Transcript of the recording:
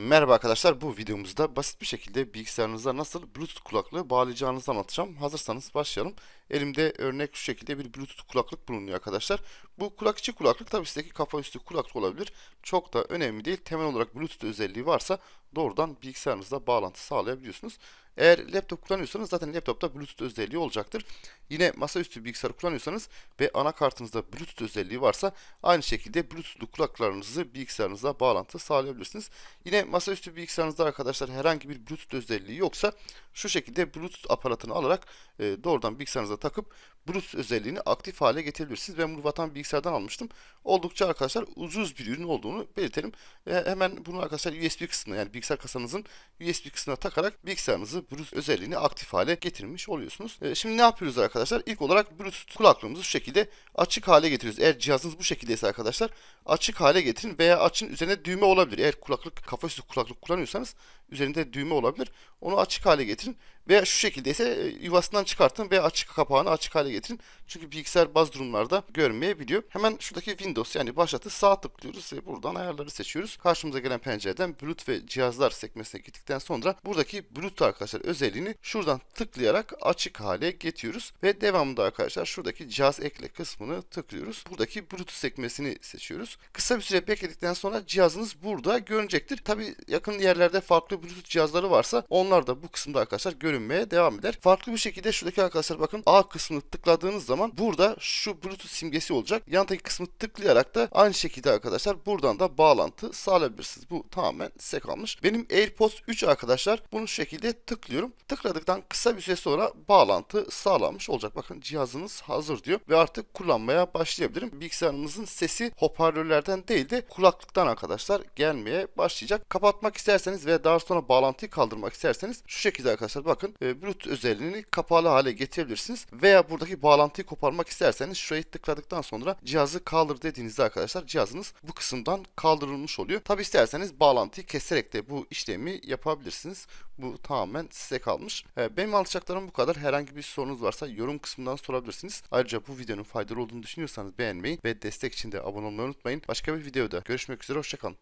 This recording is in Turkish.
Merhaba arkadaşlar bu videomuzda basit bir şekilde bilgisayarınıza nasıl Bluetooth kulaklığı bağlayacağınızı anlatacağım. Hazırsanız başlayalım. Elimde örnek şu şekilde bir Bluetooth kulaklık bulunuyor arkadaşlar. Bu kulak içi kulaklık tabii sizdeki kafa üstü kulaklık olabilir. Çok da önemli değil. Temel olarak Bluetooth özelliği varsa doğrudan bilgisayarınızla bağlantı sağlayabiliyorsunuz. Eğer laptop kullanıyorsanız zaten laptopta Bluetooth özelliği olacaktır. Yine masaüstü bilgisayar kullanıyorsanız ve anakartınızda Bluetooth özelliği varsa aynı şekilde Bluetooth'lu kulaklarınızı bilgisayarınıza bağlantı sağlayabilirsiniz. Yine masaüstü bilgisayarınızda arkadaşlar herhangi bir Bluetooth özelliği yoksa şu şekilde Bluetooth aparatını alarak e, doğrudan bilgisayarınıza takıp Bluetooth özelliğini aktif hale getirebilirsiniz. Ben bunu Vatan Bilgisayar'dan almıştım. Oldukça arkadaşlar ucuz bir ürün olduğunu belirtelim. Ve hemen bunu arkadaşlar USB kısmına yani bilgisayar kasanızın USB kısmına takarak bilgisayarınızı Bluetooth özelliğini aktif hale getirmiş oluyorsunuz. E, şimdi ne yapıyoruz arkadaşlar? İlk olarak Bluetooth kulaklığımızı şu şekilde açık hale getiriyoruz. Eğer cihazınız bu şekildeyse arkadaşlar açık hale getirin veya açın üzerine düğme olabilir. Eğer kulaklık kafa üstü kulaklık kullanıyorsanız üzerinde düğme olabilir. Onu açık hale getirin. Veya şu şekildeyse e, yuvasından çıkartın ve açık kapağını açık hale getirin. Çünkü bilgisayar bazı durumlarda görmeyebiliyor. Hemen şuradaki Windows yani başlatı sağ tıklıyoruz ve buradan ayarları seçiyoruz. Karşımıza gelen pencereden Bluetooth ve cihazlar sekmesine gittikten sonra buradaki Bluetooth arkadaşlar özelliğini şuradan tıklayarak açık hale getiriyoruz. Ve devamında arkadaşlar şuradaki cihaz ekle kısmını tıklıyoruz. Buradaki Bluetooth sekmesini seçiyoruz. Kısa bir süre bekledikten sonra cihazınız burada görünecektir. Tabi yakın yerlerde farklı Bluetooth cihazları varsa onlar da bu kısımda arkadaşlar görünmeye devam eder. Farklı bir şekilde şuradaki arkadaşlar bakın A kısmını tıkladığınız zaman burada şu Bluetooth simgesi olacak. Yandaki kısmı tıklayarak da aynı şekilde arkadaşlar buradan da bağlantı sağlayabilirsiniz. Bu tamamen size kalmış. Benim AirPods 3 arkadaşlar bunu şu şekilde tıklıyorum. Tıkladıktan kısa bir süre sonra bağlantı sağlanmış olacak. Bakın cihazınız hazır diyor ve artık kullanmaya başlayabilirim. Bilgisayarımızın sesi hoparlörlerden değil de kulaklıktan arkadaşlar gelmeye başlayacak. Kapatmak isterseniz veya daha sonra bağlantıyı kaldırmak isterseniz şu şekilde arkadaşlar bakın e, Bluetooth özelliğini kapalı hale getirebilirsiniz. Veya buradaki bağlantıyı koparmak isterseniz şurayı tıkladıktan sonra cihazı kaldır dediğinizde arkadaşlar cihazınız bu kısımdan kaldırılmış oluyor. Tabi isterseniz bağlantıyı keserek de bu işlemi yapabilirsiniz. Bu tamamen size kalmış. E, benim alacaklarım bu kadar. Herhangi bir sorunuz varsa yorum kısmından sorabilirsiniz. Ayrıca bu videonun faydalı olduğunu düşünüyorsanız beğenmeyi ve destek için de abone olmayı unutmayın. Başka bir videoda görüşmek üzere. Hoşçakalın.